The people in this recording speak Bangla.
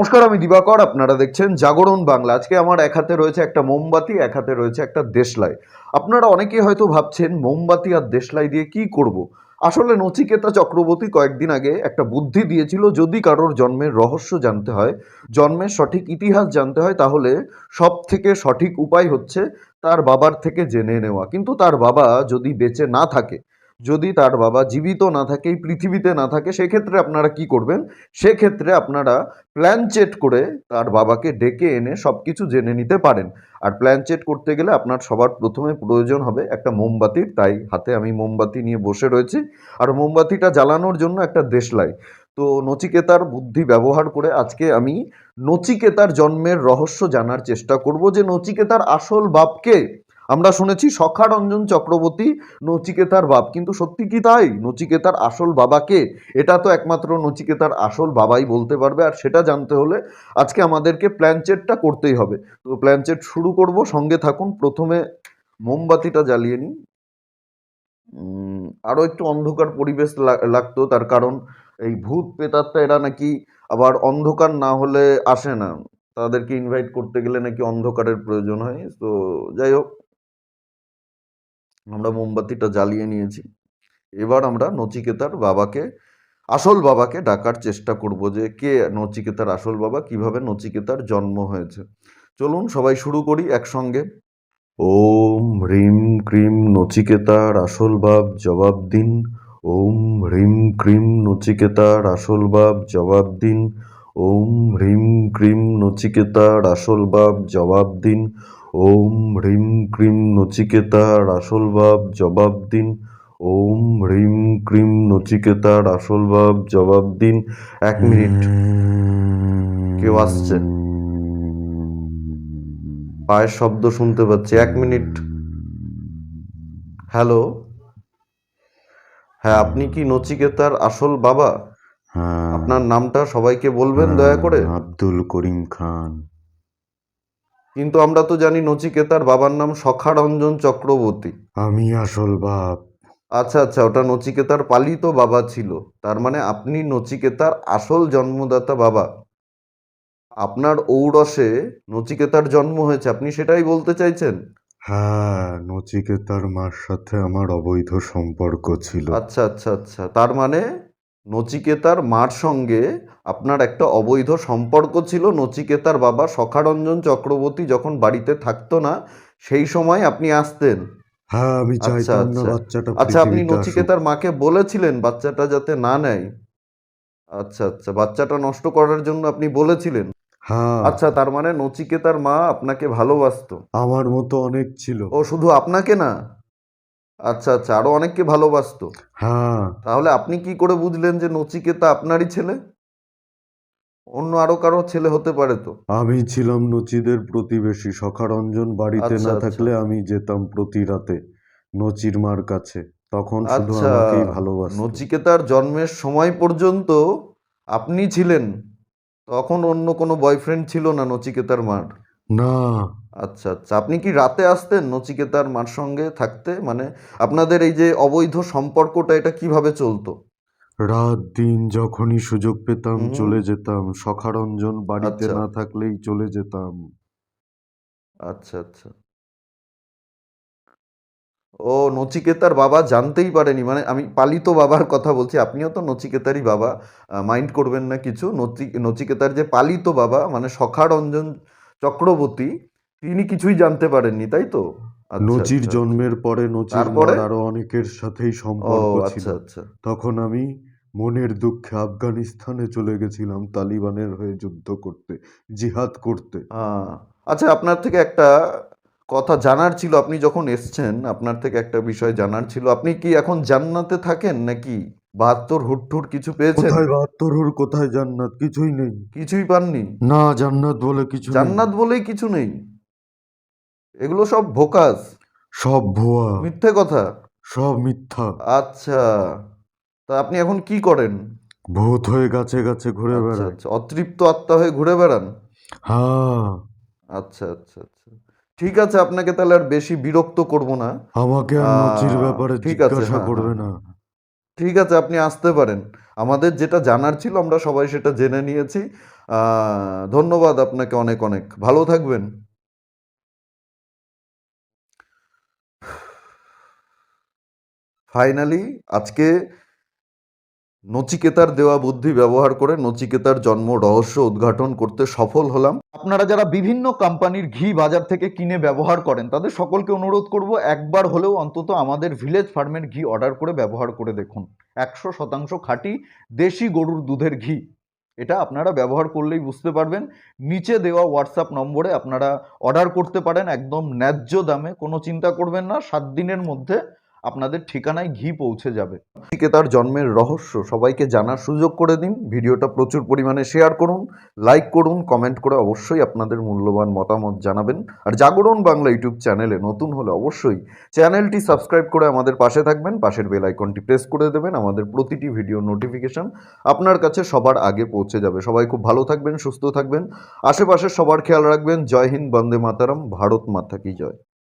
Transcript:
নমস্কার, আমি দিবাকর। আপনারা দেখছেন জাগরণ বাংলা। আজকে আমার এক হাতে রয়েছে একটা মোমবাতি, এক হাতে রয়েছে একটা দেশলাই। আপনারা অনেকেই হয়তো ভাবছেন, মোমবাতি আর দেশলাই দিয়ে কি করব। আসলে নচিকেতা চক্রবর্তী কয়েকদিন আগে একটা বুদ্ধি দিয়েছিল, যদি কারোর জন্মের রহস্য জানতে হয়, জন্মের সঠিক ইতিহাস জানতে হয়, তাহলে সব থেকে সঠিক উপায় হচ্ছে তার বাবার থেকে জেনে নেওয়া। কিন্তু তার বাবা যদি বেঁচে না থাকে যদি তার বাবা জীবিত না থাকে, এই পৃথিবীতে না থাকে, সেক্ষেত্রে আপনারা কি করবেন? সেক্ষেত্রে আপনারা প্ল্যান চেট করে তার বাবাকে ডেকে এনে সব কিছু জেনে নিতে পারেন। আর প্ল্যান চেট করতে গেলে আপনার সবার প্রথমে প্রয়োজন হবে একটা মোমবাতির। তাই হাতে আমি মোমবাতি নিয়ে বসে রয়েছি। আর মোমবাতিটা জ্বালানোর জন্য একটা দেশলাই। তো নচিকেতার বুদ্ধি ব্যবহার করে আজকে আমি নচিকেতার জন্মের রহস্য জানার চেষ্টা করব যে নচিকেতার আসল বাপকে আমরা শুনেছি সখারঞ্জন চক্রবর্তী নচিকেতার বাপ। কিন্তু সত্যি কি তাই? নচিকেতার আসল বাবাকে এটা তো একমাত্র নচিকেতার আসল বাবাই বলতে পারবে। আর সেটা জানতে হলে আজকে আমাদেরকে প্ল্যান চেটটা করতেই হবে। তো প্ল্যানচেট শুরু করব। সঙ্গে থাকুন। প্রথমে মোমবাতিটা জ্বালিয়ে নিই। আরও একটু অন্ধকার পরিবেশ লাগতো। তার কারণ এই ভূত প্রেতাত্মা এরা নাকি আবার অন্ধকার না হলে আসে না। তাদেরকে ইনভাইট করতে গেলে নাকি অন্ধকারের প্রয়োজন হয়। তো যাই হোক আমরা মোমবাতিটা জ্বালিয়ে নিয়েছি। এবার আমরা নচিকেতার বাবাকে, আসল বাবাকে ডাকার চেষ্টা করব যে কে নচিকেতার আসল বাবা, কীভাবে নচিকেতার জন্ম হয়েছে। চলুন সবাই শুরু করি একসঙ্গে। ওম হ্রিম ক্রিম নচিকেতার আসল বাপ জবাব দিন। ওম হ্রিম ক্রিম নচিকেতার আসল বাপ জবাব দিন। ওম হ্রিম ক্রিম নচিকেতার আসল বাপ জবাব দিন। ওম হ্রিম ক্রিম নচিকেতার আসল বাপ জবাব দিন। ওম হ্রিম ক্রিম নচিকেতার আসল বাপ জবাব দিন। এক মিনিট। কেউ আসছে? পায়ের শব্দ শুনতে পাচ্ছি। এক মিনিট। হ্যালো? হ্যাঁ আপনি কি নচিকেতার আসল বাবা? হ্যাঁ। আপনার নামটা সবাইকে বলবেন দয়া করে। হ্যাঁ, আব্দুল করিম খান। কিন্তু আমরা তো জানি নচিকেতার বাবার নাম সখারঞ্জন চক্রবর্তী। আমি আসল বাপ। আচ্ছা আচ্ছা ওটা নচিকেতার পালিত বাবা ছিল। তার মানে আপনি নচিকেতার আসল জন্মদাতা বাবা। আপনার ঔরসে নচিকেতার জন্ম হয়েছে আপনি সেটাই বলতে চাইছেন? হ্যাঁ নচিকেতার মার সাথে আমার অবৈধ সম্পর্ক ছিল। আচ্ছা আচ্ছা আচ্ছা তার মানে নচিকেতার মার সঙ্গে আপনার একটা অবৈধ সম্পর্ক ছিল। নচিকেতার বাবা সখারঞ্জন চক্রবর্তী যখন বাড়িতে থাকতো না সেই সময় আপনি আসতেন। হ্যাঁ আমি আচ্ছা, চাইতাম না আচ্ছা। বাচ্চাটা আচ্ছা আপনি। নচিকেতার মাকে বলেছিলেন বাচ্চাটা যাতে না নেয়? আচ্ছা আচ্ছা বাচ্চাটা নষ্ট করার জন্য আপনি বলেছিলেন? হ্যাঁ। আচ্ছা তার মানে নচিকেতার মা আপনাকে ভালোবাসতো? আমার মতো অনেক ছিল। ও শুধু আপনাকে না? আচ্ছা আচ্ছা আরও অনেককে ভালোবাসতো। হ্যাঁ। তাহলে আপনি কি করে বুঝলেন যে নচিকেতা আপনারই ছেলে? অন্য আরও কারও ছেলে হতে পারে তো। আমি ছিলাম নচিদের প্রতিবেশী সখারঞ্জন বাড়িতে আচ্ছা, না আচ্ছা। থাকলে আমি যেতাম প্রতি রাতে নচির মার কাছে। তখন শুধু আচ্ছা আমাকেই ভালোবাসতো। নচিকেতার জন্মের সময় পর্যন্ত আপনি ছিলেন। তখন অন্য কোনো বয়ফ্রেন্ড ছিল না নচিকেতার মার। না। আচ্ছা আচ্ছা। আপনি কি রাতে আসতেন নচিকেতার মার সঙ্গে থাকতে? মানে আপনাদের এই যে অবৈধ সম্পর্কটা এটা কীভাবে চলতো? রাত দিন যখনই সুযোগ পেতাম হুম। চলে যেতাম। সখারঞ্জন বাড়িতে আচ্ছা। না থাকলেই চলে যেতাম। আচ্ছা আচ্ছা। ও নচিকেতার বাবা জানতেই পারেনি। মানে আমি পালিত বাবার কথা বলছি। আপনিও তো নচিকেতারই বাবা। মাইন্ড করবেন না কিছু। নচি নচিকেতার যে পালিত বাবা মানে সখারঞ্জন চক্রবর্তী তিনি কিছুই জানতে পারেননি তাই তো? আচ্ছা, নচির আচ্ছা, জন্মের পরে নচির তারপরে? আরও অনেকের সাথেই ও সম্পর্ক ছিল। আচ্ছা আচ্ছা। তখন আমি মনের দুঃখে আফগানিস্তানে চলে গেছিলাম তালিবানের হয়ে যুদ্ধ করতে জিহাদ করতে। আহ, আচ্ছা আপনার থেকে একটা কথা জানার ছিল আপনি যখন এসছেন আপনার থেকে একটা বিষয় জানার ছিল। আপনি কি এখন জান্নাতে থাকেন নাকি? বাহাত্তর হুট্টুর কিছু পেয়েছেন? কোথায় বাহাত্তর হুর কোথায় জান্নাত? কিছুই নেই। কিছুই পাননি? না জান্নাত বলে কিছু নেই। জান্নাত বলেই কিছু নেই। এগুলো সব ভোকাস। সব ভুয়া। মিথ্যে কথা। সব মিথ্যা। আচ্ছা। তা আপনি এখন কি করেন? ভূত হয়ে গাছে গাছে ঘুরে আচ্ছা বেড়ায়। আচ্ছা। অতৃপ্ত আত্মা হয়ে ঘুরে বেড়ান? হ্যাঁ। আচ্ছা আচ্ছা আচ্ছা। ঠিক আছে আপনাকে তাহলে আর বেশি বিরক্ত করব না। আমাকে আর আহ, নচির ব্যাপারে ঠিক আছে, জিজ্ঞাসা হ্যাঁ, করবে হ্যাঁ, না। ঠিক আছে, আপনি আসতে পারেন। আমাদের যেটা জানার ছিল, আমরা সবাই সেটা জেনে নিয়েছি। ধন্যবাদ আপনাকে অনেক অনেক। ভালো থাকবেন। ফাইনালি আজকে নচিকেতার দেওয়া বুদ্ধি ব্যবহার করে নচিকেতার জন্ম, রহস্য উদ্ঘাটন করতে সফল হলাম। আপনারা যারা বিভিন্ন কোম্পানির ঘি বাজার থেকে কিনে ব্যবহার করেন, তাদের সকলকে অনুরোধ করব, একবার হলেও অন্তত আমাদের ভিলেজ ফার্মের ঘি অর্ডার করে ব্যবহার করে দেখুন। একশো শতাংশ খাঁটি দেশি গরুর দুধের ঘি। এটা আপনারা ব্যবহার করলেই বুঝতে পারবেন। নিচে দেওয়া হোয়াটসঅ্যাপ নম্বরে আপনারা অর্ডার করতে পারেন, একদম ন্যায্য দামে, কোনো চিন্তা করবেন না। সাত দিনের মধ্যে আপনাদের ঠিকানায় ঘি পৌঁছে যাবে। নচিকেতার জন্মের রহস্য, সবাইকে জানার সুযোগ করে দিন। ভিডিওটা প্রচুর পরিমাণে শেয়ার করুন লাইক করুন কমেন্ট করে অবশ্যই আপনাদের মূল্যবান মতামত জানাবেন। আর জাগরণ বাংলা ইউটিউব চ্যানেলে নতুন হলে অবশ্যই চ্যানেলটি সাবস্ক্রাইব করে আমাদের পাশে থাকবেন। পাশের বেল আইকনটি প্রেস করে দেবেন। আমাদের প্রতিটি ভিডিও নোটিফিকেশন আপনার কাছে সবার আগে পৌঁছে যাবে। সবাই খুব ভালো থাকবেন, সুস্থ থাকবেন। আশেপাশে সবার খেয়াল রাখবেন। জয় হিন্দ, বন্দে মাতারাম, ভারত মাতা কি জয়।